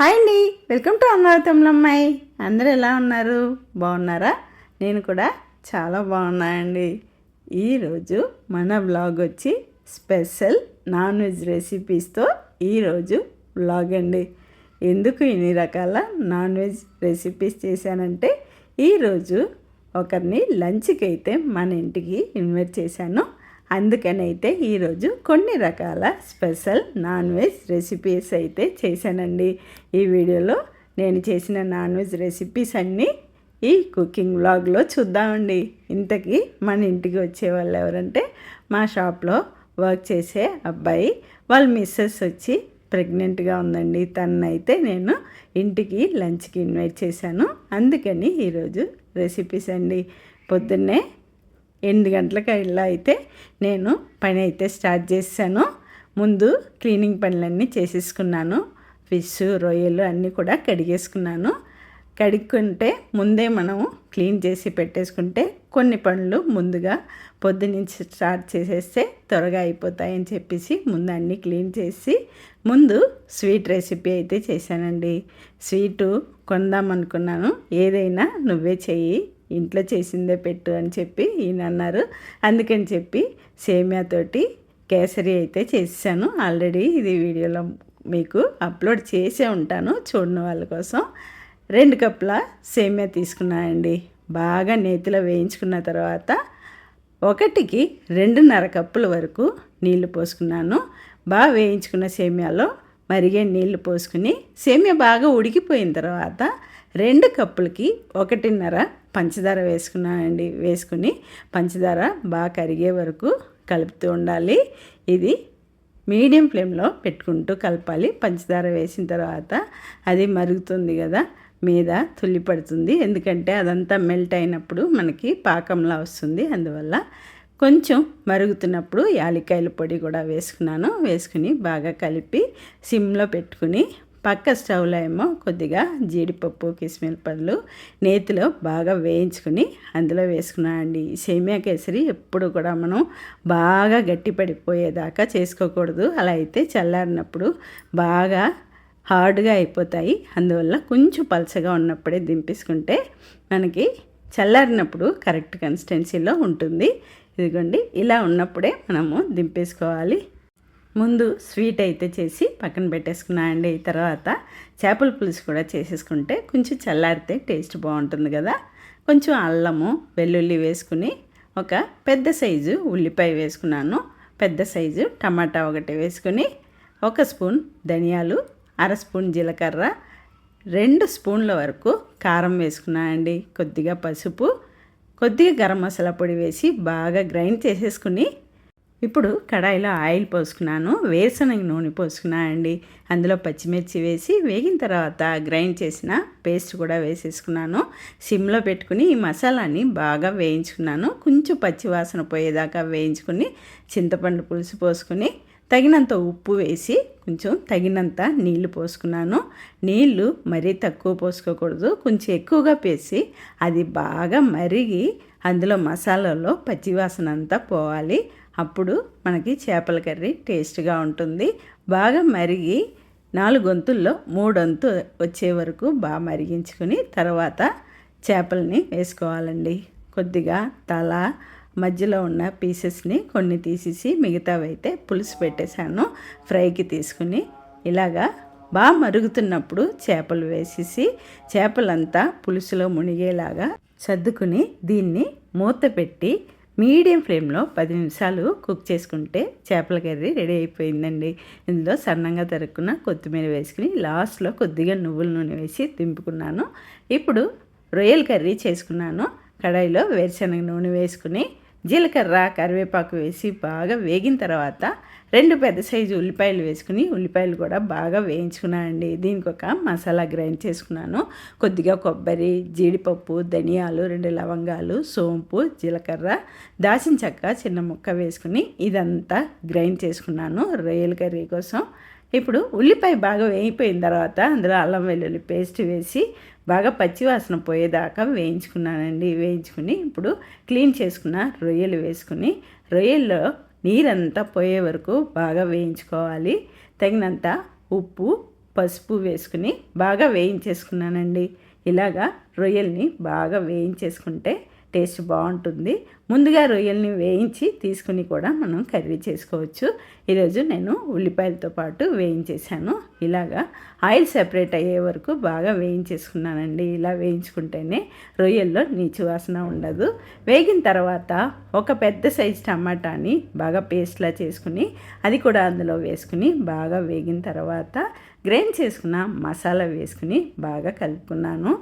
Hi అండి. Welcome to అమరావతంలమ్మాయి అందరూ ఎలా ఉన్నారు? బాగున్నారా? నేను కూడా చాలా బాగున్నానండి. ఈరోజు మన బ్లాగ్ వచ్చి స్పెషల్ నాన్ వెజ్ రెసిపీస్తో ఈరోజు బ్లాగ్ అండి. ఎందుకు ఇన్ని రకాల నాన్ వెజ్ రెసిపీస్ చేశానంటే ఈరోజు ఒకరిని లంచ్కి అయితే మన ఇంటికి ఇన్వైట్ చేశాను. అందుకని అయితే ఈరోజు కొన్ని రకాల స్పెషల్ నాన్ వెజ్ రెసిపీస్ అయితే చేశానండి. ఈ వీడియోలో నేను చేసిన నాన్ వెజ్ రెసిపీస్ అన్నీ ఈ కుకింగ్ బ్లాగ్లో చూద్దామండి. ఇంతకీ మన ఇంటికి వచ్చే వాళ్ళు ఎవరంటే మా షాప్లో వర్క్ చేసే అబ్బాయి వాళ్ళ మిస్సెస్ వచ్చి ప్రెగ్నెంట్గా ఉందండి. తనైతే నేను ఇంటికి లంచ్కి ఇన్వైట్ చేశాను. అందుకని ఈరోజు రెసిపీస్ అండి. పొద్దున్నే ఎనిమిది గంటలకు ఇలా అయితే నేను పని అయితే స్టార్ట్ చేశాను. ముందు క్లీనింగ్ పనులన్నీ చేసేసుకున్నాను. ఫిష్ రొయ్యలు అన్నీ కూడా కడిగేసుకున్నాను. కడుక్కుంటే ముందే మనం క్లీన్ చేసి పెట్టేసుకుంటే కొన్ని పనులు ముందుగా పొద్దునుంచి స్టార్ట్ చేసేస్తే త్వరగా అయిపోతాయని చెప్పేసి ముందు అన్నీ క్లీన్ చేసి ముందు స్వీట్ రెసిపీ అయితే చేశానండి. స్వీటు కొందాం అనుకున్నాను. ఏదైనా నువ్వే చెయ్యి. ఇంట్లో చేసిందే పెట్టు అని చెప్పి ఈయన అన్నారు అందుకని చెప్పి సేమియాతోటి కేసరి అయితే చేసాను ఆల్రెడీ ఇది వీడియోలో మీకు అప్లోడ్ చేసే ఉంటాను. చూడని వాళ్ళ కోసం రెండు కప్పుల సేమియా తీసుకున్నానండి. బాగా నేతిలో వేయించుకున్న తర్వాత ఒకటికి రెండున్నర కప్పుల వరకు నీళ్ళు పోసుకున్నాను. బాగా వేయించుకున్న సేమియాలో మరిగే నీళ్ళు పోసుకుని సేమియా బాగా ఉడికిపోయిన తర్వాత రెండు కప్పులకి ఒకటిన్నర పంచదార వేసుకున్నానండి వేసుకుని పంచదార బాగా కరిగే వరకు కలుపుతూ ఉండాలి. ఇది మీడియం ఫ్లేమ్లో పెట్టుకుంటూ కలపాలి. పంచదార వేసిన తర్వాత అది మరుగుతుంది కదా మీద తుల్లి పడుతుంది. ఎందుకంటే అదంతా మెల్ట్ అయినప్పుడు మనకి పాకంలా వస్తుంది. అందువల్ల కొంచెం మరుగుతున్నప్పుడు యాలికాయల పొడి కూడా వేసుకున్నాను. వేసుకుని బాగా కలిపి సిమ్లో పెట్టుకుని పక్క స్టవ్లో ఏమో కొద్దిగా జీడిపప్పు కిస్మిల్ పళ్ళు నేతిలో బాగా వేయించుకుని అందులో వేసుకున్నానండి సేమియా కేసరి ఎప్పుడు కూడా మనం బాగా గట్టిపడిపోయేదాకా చేసుకోకూడదు. అలా అయితే చల్లారినప్పుడు బాగా హార్డ్గా అయిపోతాయి. అందువల్ల కొంచెం పలచగా ఉన్నప్పుడే దింపేసుకుంటే మనకి చల్లారినప్పుడు కరెక్ట్ కన్సిస్టెన్సీలో ఉంటుంది. ఇదిగోండి ఇలా ఉన్నప్పుడే మనము దింపేసుకోవాలి. ముందు స్వీట్ అయితే చేసి పక్కన పెట్టేసుకున్నా అండి. తర్వాత చేపల పులుసు కూడా చేసేసుకుంటే కొంచెం చల్లారితే టేస్ట్ బాగుంటుంది కదా. కొంచెం అల్లము వెల్లుల్లి వేసుకుని ఒక పెద్ద సైజు ఉల్లిపాయ వేసుకున్నాను. పెద్ద సైజు టమాటా ఒకటి వేసుకుని ఒక స్పూన్ ధనియాలు అర స్పూన్ జీలకర్ర రెండు స్పూన్ల వరకు కారం వేసుకున్నానండి కొద్దిగా పసుపు కొద్దిగా గరం మసాలా పొడి వేసి బాగా గ్రైండ్ చేసేసుకుని ఇప్పుడు కడాయిలో ఆయిల్ పోసుకున్నాను వేరుశనగ నూనె పోసుకున్నానండి అందులో పచ్చిమిర్చి వేసి వేగిన తర్వాత గ్రైండ్ చేసిన పేస్ట్ కూడా వేసేసుకున్నాను. సిమ్లో పెట్టుకుని ఈ మసాలాని బాగా వేయించుకున్నాను. కొంచెం పచ్చి వాసన పోయేదాకా వేయించుకుని చింతపండు పులుసు పోసుకుని తగినంత ఉప్పు వేసి కొంచెం తగినంత నీళ్ళు పోసుకున్నాను. నీళ్ళు మరీ తక్కువ పోసుకోకూడదు కొంచెం ఎక్కువగా పేసి అది బాగా మరిగి అందులో మసాలాలో పచ్చివాసన అంతా పోవాలి. అప్పుడు మనకి చేపల కర్రీ టేస్ట్గా ఉంటుంది. బాగా మరిగి నాలుగు గొంతుల్లో మూడొంతు వచ్చే వరకు బాగా మరిగించుకుని తర్వాత చేపల్ని వేసుకోవాలండి. కొద్దిగా తల మధ్యలో ఉన్న పీసెస్ని కొన్ని తీసేసి మిగతావైతే పులుసు పెట్టేశాను. ఫ్రైకి తీసుకుని ఇలాగా బాగా మరుగుతున్నప్పుడు చేపలు వేసేసి చేపలంతా పులుసులో మునిగేలాగా సర్దుకుని దీన్ని మూత పెట్టి మీడియం ఫ్లేమ్లో పది నిమిషాలు కుక్ చేసుకుంటే చేపల కర్రీ రెడీ అయిపోయిందండి. ఇందులో సన్నంగా తరుక్కున్న కొత్తిమీర వేసుకుని లాస్ట్లో కొద్దిగా నువ్వుల నూనె వేసి దింపుకున్నాను. ఇప్పుడు రొయ్యల కర్రీ చేసుకున్నాను. కడాయిలో వేరుశనగ నూనె వేసుకుని జీలకర్ర కరివేపాకు వేసి బాగా వేగిన తర్వాత రెండు పెద్ద సైజు ఉల్లిపాయలు వేసుకుని ఉల్లిపాయలు కూడా బాగా వేయించుకున్నానండి. దీనికి ఒక మసాలా గ్రైండ్ చేసుకున్నాను. కొద్దిగా కొబ్బరి జీడిపప్పు ధనియాలు రెండు లవంగాలు సోంపు జీలకర్ర దాచిన చెక్క చిన్న ముక్క వేసుకుని ఇదంతా గ్రైండ్ చేసుకున్నాను రొయ్యల కర్రీ కోసం. ఇప్పుడు ఉల్లిపాయ బాగా వేయిపోయిన తర్వాత అందులో అల్లం వెల్లుల్లి పేస్ట్ వేసి బాగా పచ్చివాసన పోయేదాకా వేయించుకున్నానండి. వేయించుకుని ఇప్పుడు క్లీన్ చేసుకున్న రొయ్యలు వేసుకుని రొయ్యల్లో నీరంతా పోయే వరకు బాగా వేయించుకోవాలి. తగినంత ఉప్పు పసుపు వేసుకుని బాగా వేయించేసుకున్నానండి. ఇలాగా రొయ్యల్ని బాగా వేయించేసుకుంటే టేస్ట్ బాగుంటుంది. ముందుగా రొయ్యల్ని వేయించి తీసుకుని కూడా మనం కర్రీ చేసుకోవచ్చు. ఈరోజు నేను ఉల్లిపాయలతో పాటు వేయించేసాను ఇలాగా ఆయిల్ సెపరేట్ అయ్యే వరకు బాగా వేయించేసుకున్నానండి. ఇలా వేయించుకుంటేనే రొయ్యల్లో నీచు వాసన ఉండదు. వేగిన తర్వాత ఒక పెద్ద సైజు టమాటాని బాగా పేస్ట్లా చేసుకుని అది కూడా అందులో వేసుకుని బాగా వేగిన తర్వాత గ్రైండ్ చేసుకున్న మసాలా వేసుకుని బాగా కలుపుకున్నాను.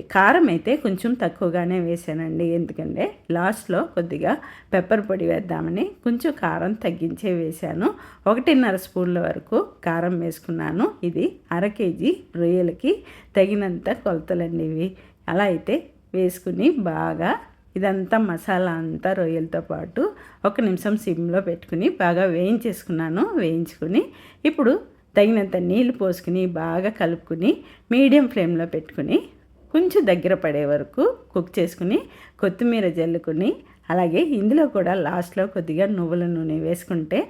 కారం అయితే కొంచెం తక్కువగానే వేసానండి. ఎందుకంటే లాస్ట్లో కొద్దిగా పెప్పర్ పొడి వేద్దామని కొంచెం కారం తగ్గించే వేశాను. ఒకటిన్నర స్పూన్ల వరకు కారం వేసుకున్నాను. ఇది అర కేజీ రొయ్యలకి తగినంత కొలతలండి ఇవి. అలా అయితే వేసుకుని బాగా ఇదంతా మసాలా అంతా రొయ్యలతో పాటు ఒక నిమిషం సిమ్లో పెట్టుకుని బాగా వేయించేసుకున్నాను. వేయించుకుని ఇప్పుడు తగినంత నీళ్ళు పోసుకుని బాగా కలుపుకుని మీడియం ఫ్లేమ్లో పెట్టుకుని కొంచెం దగ్గర పడే వరకు కుక్ చేసుకుని కొత్తిమీర జల్లుకుని అలాగే ఇందులో కూడా లాస్ట్లో కొద్దిగా నువ్వుల నూనె వేసుకుంటే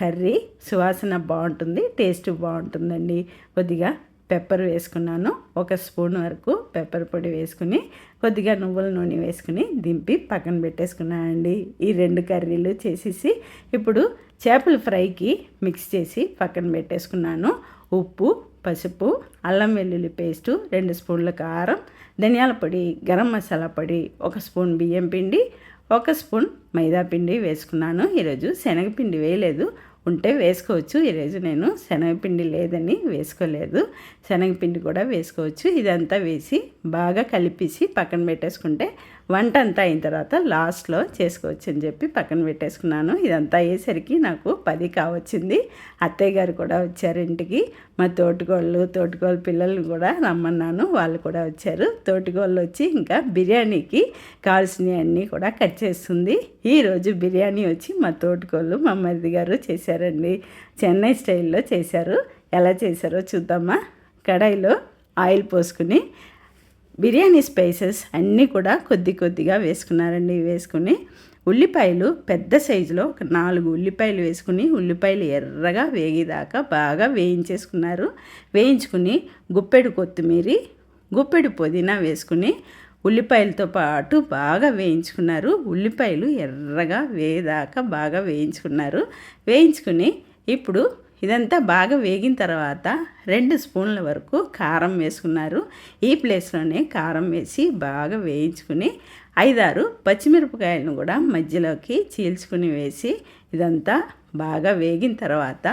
కర్రీ సువాసన బాగుంటుంది టేస్ట్ బాగుంటుందండి. కొద్దిగా పెప్పర్ వేసుకున్నాను ఒక స్పూన్ వరకు పెప్పర్ పొడి వేసుకుని కొద్దిగా నువ్వుల నూనె వేసుకుని దింపి పక్కన పెట్టేసుకున్నానండి ఈ రెండు కర్రీలు చేసేసి ఇప్పుడు చేపల ఫ్రైకి మిక్స్ చేసి పక్కన పెట్టేసుకున్నాను. ఉప్పు పసుపు అల్లం వెల్లుల్లి పేస్టు రెండు స్పూన్ల కారం ధనియాల పొడి గరం మసాలా పొడి ఒక స్పూన్ బియ్యం పిండి ఒక స్పూన్ మైదా పిండి వేసుకున్నాను. ఈరోజు శనగపిండి వేయలేదు. ఉంటే వేసుకోవచ్చు. ఈరోజు నేను శనగపిండి లేదని వేసుకోలేదు. శనగపిండి కూడా వేసుకోవచ్చు. ఇదంతా వేసి బాగా కలిపేసి పక్కన పెట్టేసుకుంటే వంట అంతా అయిన తర్వాత లాస్ట్లో చేసుకోవచ్చు అని చెప్పి పక్కన పెట్టేసుకున్నాను. ఇదంతా అయ్యేసరికి నాకు పది కావచ్చింది. అత్తయ్య గారు కూడా వచ్చారు ఇంటికి. మా తోటికోళ్ళు తోటికోళ్ళ పిల్లల్ని కూడా రమ్మన్నాను. వాళ్ళు కూడా వచ్చారు. తోటికోళ్ళు వచ్చి ఇంకా బిర్యానీకి కావాల్సినవి అన్నీ కూడా కట్ చేస్తుంది. ఈరోజు బిర్యానీ వచ్చి మా తోటికోళ్ళు మా మరిది గారు చేశారండి. చెన్నై స్టైల్లో చేశారు. ఎలా చేశారో చూద్దామా? కడాయిలో ఆయిల్ పోసుకుని బిర్యానీ స్పైసెస్ అన్నీ కూడా కొద్ది కొద్దిగా వేసుకున్నారండి. వేసుకుని ఉల్లిపాయలు పెద్ద సైజులో ఒక నాలుగు ఉల్లిపాయలు వేసుకుని ఉల్లిపాయలు ఎర్రగా వేగేదాకా బాగా వేయించేసుకున్నారు. వేయించుకుని గుప్పెడు కొత్తిమీరి గుప్పెడు పుదీనా వేసుకుని ఉల్లిపాయలతో పాటు బాగా వేయించుకున్నారు. ఉల్లిపాయలు ఎర్రగా వేదాకా బాగా వేయించుకున్నారు. వేయించుకుని ఇప్పుడు ఇదంతా బాగా వేగిన తర్వాత రెండు స్పూన్ల వరకు కారం వేసుకున్నారు. ఈ ప్లేస్లోనే కారం వేసి బాగా వేయించుకుని ఐదారు పచ్చిమిరపకాయలను కూడా మధ్యలోకి చీల్చుకుని వేసి ఇదంతా బాగా వేగిన తర్వాత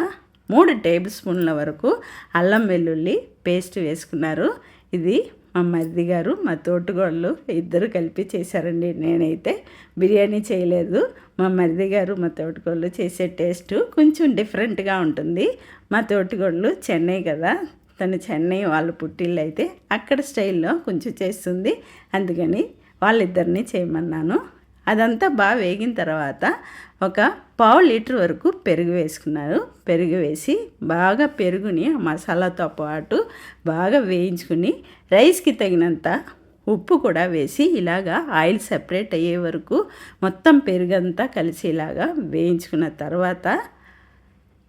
మూడు టేబుల్ స్పూన్ల వరకు అల్లం వెల్లుల్లి పేస్ట్ వేసుకున్నారు. ఇది మా మరిది గారు మా తోటిగోళ్ళు ఇద్దరు కలిపి చేశారండి. నేనైతే బిర్యానీ చేయలేదు. మా మరిది గారు మా తోటిగోళ్ళు చేసే టేస్ట్ కొంచెం డిఫరెంట్గా ఉంటుంది. మా తోటిగోళ్ళు చెన్నై కదా తను చెన్నై వాళ్ళ పుట్టిల్లు అయితే అక్కడ స్టైల్లో కొంచెం చేస్తుంది. అందుకని వాళ్ళిద్దరిని చేయమన్నాను. అదంతా బాగా వేగిన తర్వాత ఒక పావు లీటర్ వరకు పెరుగు వేసుకున్నారు. పెరుగు వేసి బాగా పెరుగుని ఆ మసాలాతో పాటు బాగా వేయించుకుని రైస్కి తగినంత ఉప్పు కూడా వేసి ఇలాగా ఆయిల్ సెపరేట్ అయ్యే వరకు మొత్తం పెరుగంతా కలిసి ఇలాగా వేయించుకున్న తర్వాత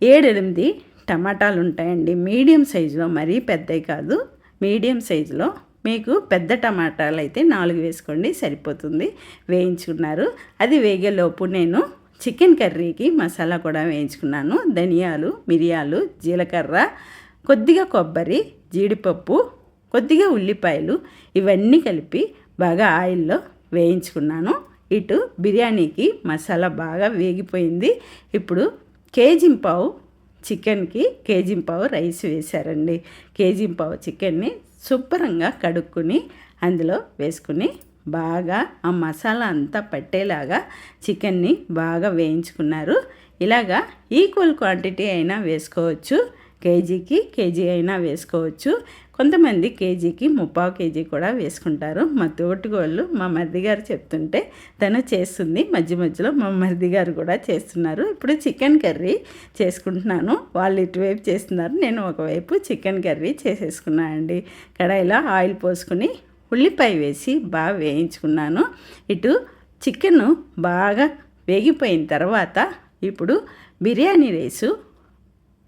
ఏడెనిమిది టమాటాలు ఉంటాయండి. మీడియం సైజులో మరీ పెద్దవి కాదు. మీడియం సైజులో మీకు పెద్ద టమాటాలు అయితే నాలుగు వేసుకోండి సరిపోతుంది. వేయించుకున్నారు. అది వేగేలోపు నేను చికెన్ కర్రీకి మసాలా కూడా వేయించుకున్నాను. ధనియాలు మిరియాలు జీలకర్ర కొద్దిగా కొబ్బరి జీడిపప్పు కొద్దిగా ఉల్లిపాయలు ఇవన్నీ కలిపి బాగా ఆయిల్లో వేయించుకున్నాను. ఇటు బిర్యానీకి మసాలా బాగా వేగిపోయింది. ఇప్పుడు కేజీ పావు చికెన్కి కేజీ పావు రైస్ వేశారండి. కేజీ పావు చికెన్ని శుభ్రంగా కడుక్కుని అందులో వేసుకుని బాగా ఆ మసాలా అంతా పట్టేలాగా చికెన్ని బాగా వేయించుకున్నారు. ఇలాగా ఈక్వల్ క్వాంటిటీ అయినా వేసుకోవచ్చు. కేజీకి కేజీ అయినా వేసుకోవచ్చు. కొంతమంది కేజీకి ముప్పావు కేజీ కూడా వేసుకుంటారు. మా తోటిగోళ్ళు మా మరిది గారు చెప్తుంటే తను చేస్తుంది. మధ్య మధ్యలో మా మరిది గారు కూడా చేస్తున్నారు. ఇప్పుడు చికెన్ కర్రీ చేసుకుంటున్నాను. వాళ్ళు ఇటువైపు చేస్తున్నారు. నేను ఒకవైపు చికెన్ కర్రీ చేసేసుకున్నాను అండి. కడాయిలో ఆయిల్ పోసుకుని ఉల్లిపాయ వేసి బాగా వేయించుకున్నాను. ఇటు చికెన్ బాగా వేగిపోయిన తర్వాత ఇప్పుడు బిర్యానీ రైసు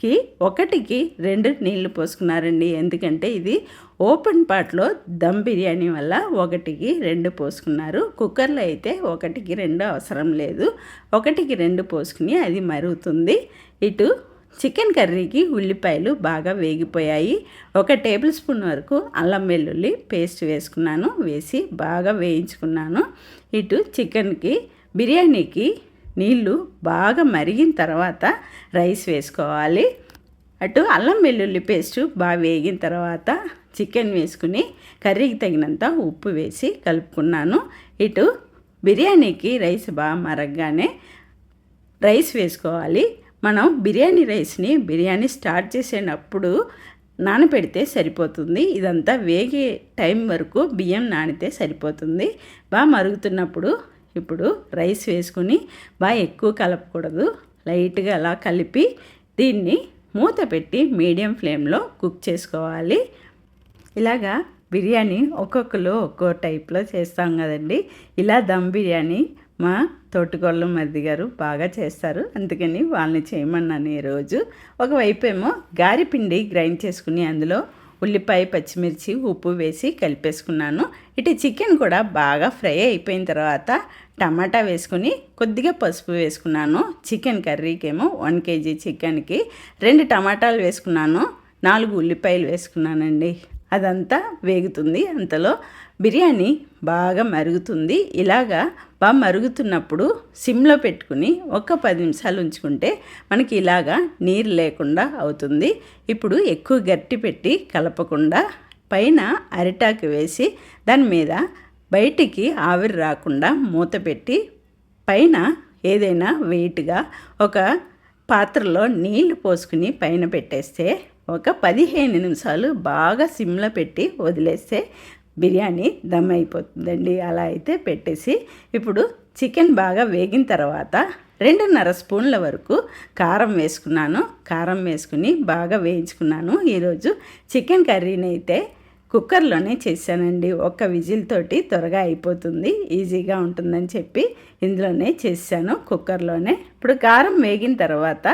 కి ఒకటికి రెండు నీళ్ళు పోసుకున్నారండి. ఎందుకంటే ఇది ఓపెన్ పాట్లో దమ్ బిర్యానీ వల్ల ఒకటికి రెండు పోసుకున్నారు. కుక్కర్లో అయితే ఒకటికి రెండు అవసరం లేదు. ఒకటికి రెండు పోసుకుని అది మరుగుతుంది. ఇటు చికెన్ కర్రీకి ఉల్లిపాయలు బాగా వేగిపోయాయి. ఒక టేబుల్ స్పూన్ వరకు అల్లం వెల్లుల్లి పేస్ట్ వేసుకున్నాను. వేసి బాగా వేయించుకున్నాను. ఇటు చికెన్కి బిర్యానీకి నీళ్ళు బాగా మరిగిన తర్వాత రైస్ వేసుకోవాలి. అటు అల్లం వెల్లుల్లి పేస్టు బాగా వేగిన తర్వాత చికెన్ వేసుకుని కర్రీకి తగినంత ఉప్పు వేసి కలుపుకున్నాను. ఇటు బిర్యానీకి రైస్ బాగా మరగగానే రైస్ వేసుకోవాలి. మనం బిర్యానీ రైస్ని బిర్యానీ స్టార్ట్ చేసేటప్పుడు నానపెడితే సరిపోతుంది. ఇదంతా వేగే టైం వరకు బియ్యం నానితే సరిపోతుంది. బాగా మరుగుతున్నప్పుడు ఇప్పుడు రైస్ వేసుకుని బాగా ఎక్కువ కలపకూడదు. లైట్గా అలా కలిపి దీన్ని మూత పెట్టి మీడియం ఫ్లేమ్లో కుక్ చేసుకోవాలి. ఇలాగా బిర్యానీ ఒక్కొక్కరు ఒక్కో టైప్లో చేస్తాం కదండి. ఇలా దమ్ బిర్యానీ మా తోటకోళ్ళ మరిది గారు బాగా చేస్తారు. అందుకని వాళ్ళని చేయమన్నాను ఈరోజు ఒకవైపు ఏమో గారిపిండి గ్రైండ్ చేసుకుని అందులో ఉల్లిపాయ పచ్చిమిర్చి ఉప్పు వేసి కలిపేసుకున్నాను. ఇటు చికెన్ కూడా బాగా ఫ్రై అయిపోయిన తర్వాత టమాటా వేసుకుని కొద్దిగా పసుపు వేసుకున్నాను. చికెన్ కర్రీకేమో వన్ కేజీ చికెన్కి రెండు టమాటాలు వేసుకున్నాను. నాలుగు ఉల్లిపాయలు వేసుకున్నానండి. అదంతా వేగుతుంది అంతలో. బిర్యానీ బాగా మరుగుతుంది. ఇలాగా బాగా మరుగుతున్నప్పుడు సిమ్లో పెట్టుకుని ఒక పది నిమిషాలు ఉంచుకుంటే మనకి ఇలాగా నీరు లేకుండా అవుతుంది. ఇప్పుడు ఎక్కువ గట్టి పెట్టి కలపకుండా పైన అరిటాకు వేసి దాని మీద బయటికి ఆవిరి రాకుండా మూత పెట్టి పైన ఏదైనా వెయిట్గా ఒక పాత్రలో నీళ్ళు పోసుకుని పైన పెట్టేస్తే ఒక పదిహేను నిమిషాలు బాగా సిమ్లో పెట్టి వదిలేస్తే బిర్యానీ దమ్ అయిపోతుందండి. అలా అయితే పెట్టేసి ఇప్పుడు చికెన్ బాగా వేగిన తర్వాత రెండున్నర స్పూన్ల వరకు కారం వేసుకున్నాను. కారం వేసుకుని బాగా వేయించుకున్నాను. ఈరోజు చికెన్ కర్రీని అయితే కుక్కర్లోనే చేశానండి. ఒక్క విజిల్ తోటి త్వరగా అయిపోతుంది. ఈజీగా ఉంటుందని చెప్పి ఇందులోనే చేశాను కుక్కర్లోనే. ఇప్పుడు కారం వేగిన తర్వాత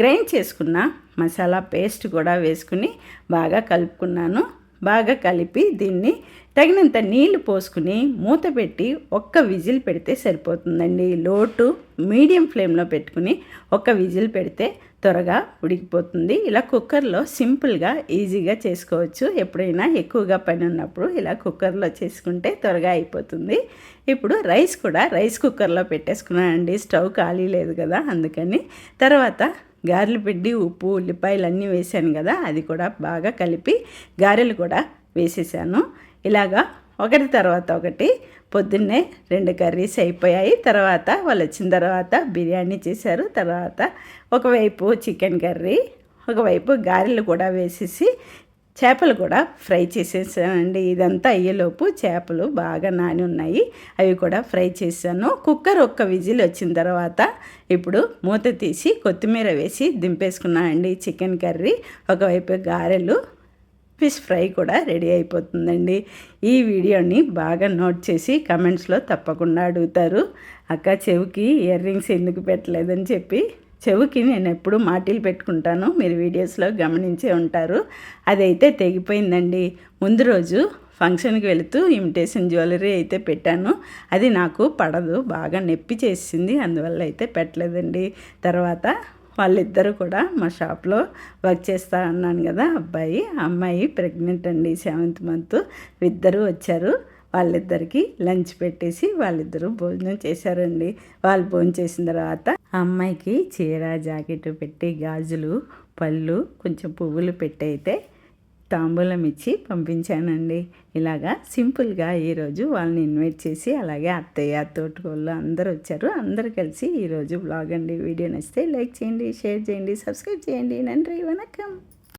గ్రైండ్ చేసుకున్న మసాలా పేస్ట్ కూడా వేసుకుని బాగా కలుపుకున్నాను. బాగా కలిపి దీన్ని తగినంత నీళ్ళు పోసుకుని మూత పెట్టి ఒక్క విజిల్ పెడితే సరిపోతుందండి. లోటు మీడియం ఫ్లేమ్లో పెట్టుకుని ఒక్క విజిల్ పెడితే త్వరగా ఉడికిపోతుంది. ఇలా కుక్కర్లో సింపుల్గా ఈజీగా చేసుకోవచ్చు. ఎప్పుడైనా ఎక్కువగా పని ఉన్నప్పుడు ఇలా కుక్కర్లో చేసుకుంటే త్వరగా అయిపోతుంది. ఇప్పుడు రైస్ కూడా రైస్ కుక్కర్లో పెట్టేసుకున్నానండి. స్టవ్ ఖాళీ లేదు కదా అందుకని. తర్వాత గారెలు పిండి ఉప్పు ఉల్లిపాయలు అన్నీ వేసాను కదా అది కూడా బాగా కలిపి గారెలు కూడా వేసేసాను. ఇలాగా ఒకటి తర్వాత ఒకటి పొద్దున్నే రెండు కర్రీస్ అయిపోయాయి. తర్వాత వాళ్ళు వచ్చిన తర్వాత బిర్యానీ చేశారు. తర్వాత ఒకవైపు చికెన్ కర్రీ ఒకవైపు గారెలు కూడా వేసేసి చేపలు కూడా ఫ్రై చేసేసానండి. ఇదంతా అయ్యేలోపు చేపలు బాగా నాని ఉన్నాయి. అవి కూడా ఫ్రై చేశాను. కుక్కర్ ఒక్క విజిల్ వచ్చిన తర్వాత ఇప్పుడు మూత తీసి కొత్తిమీర వేసి దింపేసుకున్నానండి. చికెన్ కర్రీ ఒకవైపు గారెలు ఫిష్ ఫ్రై కూడా రెడీ అయిపోతుందండి. ఈ వీడియోని బాగా నోట్ చేసి కమెంట్స్లో తప్పకుండా అడుగుతారు. అక్క చెవికి ఇయర్ రింగ్స్ ఎందుకు పెట్టలేదని చెప్పి చెవికి నేను ఎప్పుడు మాటిలు పెట్టుకుంటాను. మీరు వీడియోస్లో గమనించే ఉంటారు. అదైతే తెగిపోయిందండి. ముందు రోజు ఫంక్షన్కి వెళుతూ ఇమిటేషన్ జ్యువెలరీ అయితే పెట్టాను. అది నాకు పడదు బాగా నొప్పి చేసింది అందువల్ల అయితే పెట్టలేదండి. తర్వాత వాళ్ళిద్దరూ కూడా మా షాప్లో వర్క్ చేస్తా అన్నాను కదా అబ్బాయి. అమ్మాయి ప్రెగ్నెంట్ అండి సెవెంత్ మంత్. ఇద్దరు వచ్చారు. వాళ్ళిద్దరికి లంచ్ పెట్టేసి వాళ్ళిద్దరూ భోజనం చేశారండి. వాళ్ళు భోజనం చేసిన తర్వాత అమ్మాయికి చీర జాకెట్ పెట్టి గాజులు పళ్ళు కొంచెం పువ్వులు పెట్టి అయితే తాంబూలం ఇచ్చి పంపించానండి. ఇలాగా సింపుల్గా ఈరోజు వాళ్ళని ఇన్వైట్ చేసి అలాగే అత్తయ్య తోటకోళ్ళు అందరూ వచ్చారు. అందరు కలిసి ఈరోజు బ్లాగ్ అండి. వీడియో నచ్చితే లైక్ చేయండి షేర్ చేయండి సబ్స్క్రైబ్ చేయండి. నండి వనకం.